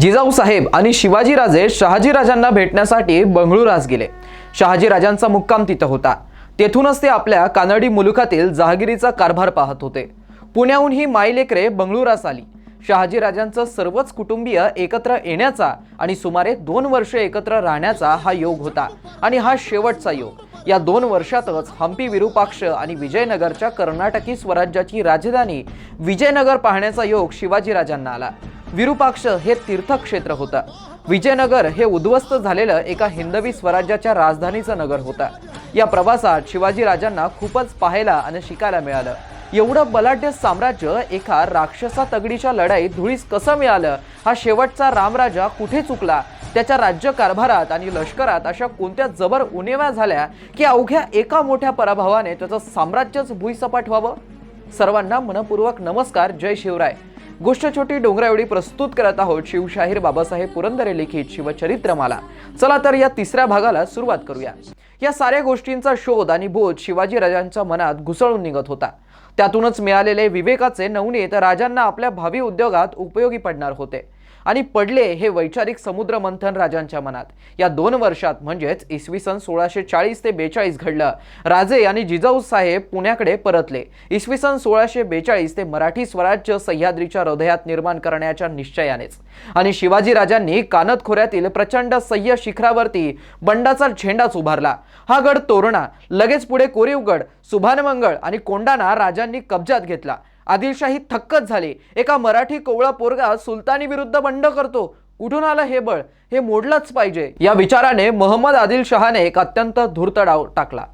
जिजाऊ साहेब आणि शिवाजीराजे शहाजीराजांना भेटण्यासाठी बंगळुरास गेले. शहाजीराजांचा मुक्काम तिथं होता. तेथूनच ते आपल्या कानडी मुलुखातील जहागिरीचा कारभार पाहत होते. पुण्याहून ही माईलेकरे बंगळुरास आली. शहाजीराजांचं सर्वच कुटुंबीय एकत्र येण्याचा आणि सुमारे दोन वर्ष एकत्र राहण्याचा हा योग होता आणि हा शेवटचा योग. या दोन वर्षातच हम्पी विरूपाक्ष आणि विजयनगरच्या कर्नाटकी स्वराज्याची राजधानी विजयनगर पाहण्याचा योग शिवाजीराजांना आला. विरूपाक्ष हे तीर्थक्षेत्र होतं. विजयनगर हे उद्ध्वस्त झालेलं एका हिंदवी स्वराज्याच्या राजधानीचं नगर होतं. या प्रवासात शिवाजी राजांना खूपच पाहायला आणि शिकायला मिळालं. एवढं बलाढ्य साम्राज्य एका राक्षसा तगडीच्या लढाईत धुळीस कसं मिळालं? हा शेवटचा रामराजा कुठे चुकला? त्याच्या राज्य कारभारात आणि लष्करात अशा कोणत्या जबर उणेव्या झाल्या की अवघ्या एका मोठ्या पराभवाने त्याचं साम्राज्यच भुईसपाट व्हावं? सर्वांना मनपूर्वक नमस्कार. जय शिवराय. गोष्ट छोटी डोंगरा प्रस्तुत करत आहोत. शिवशाहीर बाबासाहेब पुरंदरे लिखित शिवचरित्रमाला. चला तर या तिसऱ्या भागाला सुरुवात करूया. या साऱ्या गोष्टींचा शोध आणि बोध शिवाजीराजांच्या मनात घुसळून निघत होता. त्यातूनच मिळालेले विवेकाचे नवनीत राजांना आपल्या भावी उद्योगात उपयोगी पडणार होते. आणि पडले हे वैचारिक समुद्र मंथन राजांच्या मनात. या दोन वर्षात म्हणजेच इसवी सन सोळाशे चाळीस ते बेचाळीस घडलं. राजे आणि जिजाऊ साहेब पुण्याकडे परतले. इसवी सन सोळाशे बेचाळीस ते मराठी स्वराज्य सह्याद्रीच्या हृदयात निर्माण करण्याच्या निश्चयानेच. आणि शिवाजी राजांनी कानत खोऱ्यातील प्रचंड सह्य शिखरावरती बंडाचा झेंडाच उभारला. हा गड तोरणा लगेच पुढे कोरीवगड सुभानमंगळ आणि कोंडाणा राजांनी कब्जात घेतला. आदिलशाही थक्कच झाली. एका मराठी कोवळा पोरगा सुलतानी विरुद्ध बंड करतो. कुठून आलं हे बळ? हे मोडलंच पाहिजे. या विचाराने मोहम्मद आदिल शहाने एक अत्यंत धूर्त डाव टाकला.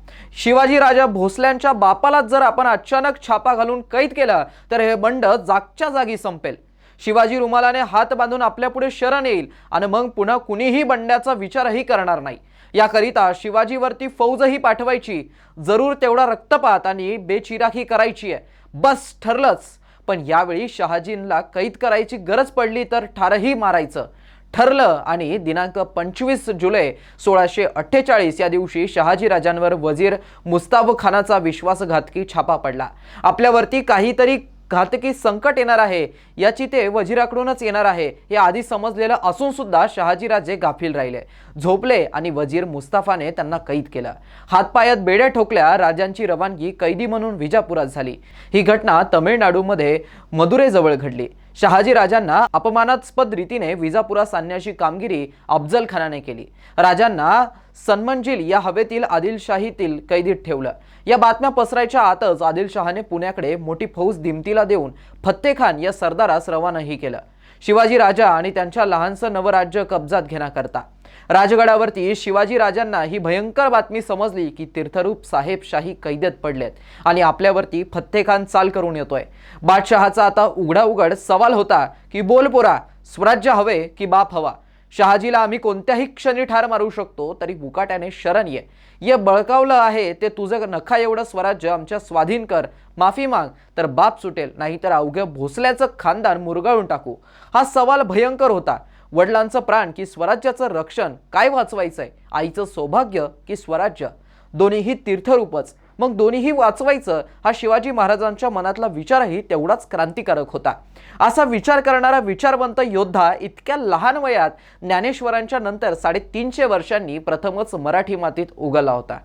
शिवाजी राजा भोसल्यांच्या बापालाच जर आपण अचानक छापा घालून कैद केला तर हे बंड जागच्या जागी संपेल. शिवाजी रुमालाने हात बांधून आपल्या पुढे शरण येईल आणि मग पुन्हा कुणीही बंड्याचा विचारही करणार नाही. याकरिता शिवाजीवरती फौजही पाठवायची. जरूर तेवढा रक्तपात आणि बेचिराखी करायची आहे. बस ठरलंच. पण यावेळी शहाजींना कैद करायची गरज पडली तर ठारही मारायचं. ठरलं आणि दिनांक पंचवीस जुलै सोळाशे अठ्ठेचाळीस या दिवशी शहाजी राजांवर वजीर मुस्ताब खानाचा विश्वासघातकी छापा पडला. आपल्यावरती काहीतरी घातकी संकट येणार आहे. याची ते वजीराकडूनच येणार आहे. हे आधी समजलेलं असून सुद्धा शहाजीराजे गाफील राहिले. झोपले आणि वजीर मुस्ताफाने त्यांना कैद केलं. हातपायात बेड्या ठोकल्या राजांची रवानगी कैदी म्हणून विजापुरात झाली. ही घटना तमिळनाडूमध्ये मदुरेजवळ घडली. शहाजी राजांना अपमानास्पद रीतीने विजापुरात आणण्याची कामगिरी अफजल खानाने केली. राजांना सन्मंजिल या हवेतील आदिलशाहीतील कैदीत ठेवलं. या बातम्या पसरायच्या आतच आदिलशहाने पुण्याकडे मोठी फौज दिमतीला देऊन फत्तेखान या सरदारास रवानाही केलं. शिवाजी राजा आणि त्यांच्या लहानसं नवराज्य कब्जात घेण्याकरता. राजगडावरती शिवाजी राजांना ही भयंकर बातमी समजली की तीर्थरूप साहेबशाही कैदेत पडलेत आणि आपल्यावरती फत्तेखान चाल करून येतोय. बादशहाचा आता उघडा उघड सवाल होता की बोल पोरा स्वराज्य हवे की बाप हवा? शहाजीला आम्ही कोणत्याही क्षणी ठार मारू शकतो तरी मुकाट्याने शरण ये. ये बळकावलं आहे ते तुझं नखा एवढं स्वराज्य आमच्या स्वाधीन कर. माफी माग तर बाप सुटेल नाहीतर अवघ्या भोसल्याचं खानदान मुरगाळून टाकू. हा सवाल भयंकर होता. वडिलांचं प्राण की स्वराज्याचं रक्षण काय वाचवायचंय? आईचं सौभाग्य की स्वराज्य? दोन्हीही तीर्थरूपच. मग दोन्हीही वाचवायचं हा शिवाजी महाराजांच्या मनातला विचारही तेवढाच क्रांतिकारक होता. असा विचार करणारा विचारवंत योद्धा इतक्या लहान वयात ज्ञानेश्वरांच्या नंतर साडेतीनशे वर्षांनी प्रथमच मराठी मातीत उगला होता.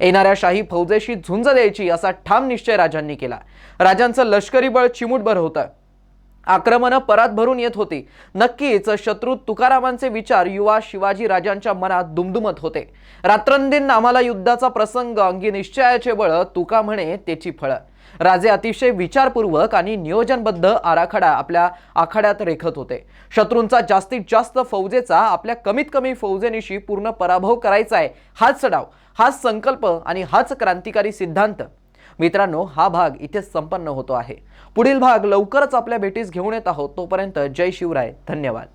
येणाऱ्या शाही फौजेशी झुंज द्यायची असा ठाम निश्चय राजांनी केला. राजांचं लष्करी बळ चिमूटभर होतं. आक्रमणं परात भरून येत होती. नक्कीच शत्रू तुकारामांचे विचार युवा शिवाजी राजांच्या मनात दुमदुमत होते. रात्रंदिन आम्हाला युद्धाचा प्रसंग अंगी निश्चयाचे बळ तुका म्हणे त्याची फळं. राजे अतिशय विचारपूर्वक आणि नियोजनबद्ध आराखडा आपल्या आखाड्यात रेखत होते. शत्रूंचा जास्तीत जास्त फौजेचा आपल्या कमीत कमी फौजेनिशी पूर्ण पराभव करायचा आहे हाच सडाव हाच संकल्प आणि हाच क्रांतिकारी सिद्धांत. मित्रांनो हा भाग इथेच संपन्न होतो आहे. पुढील भाग लवकरच आपल्या भेटीस घेऊन येत आहोत. तोपर्यंत जय शिवराय. धन्यवाद.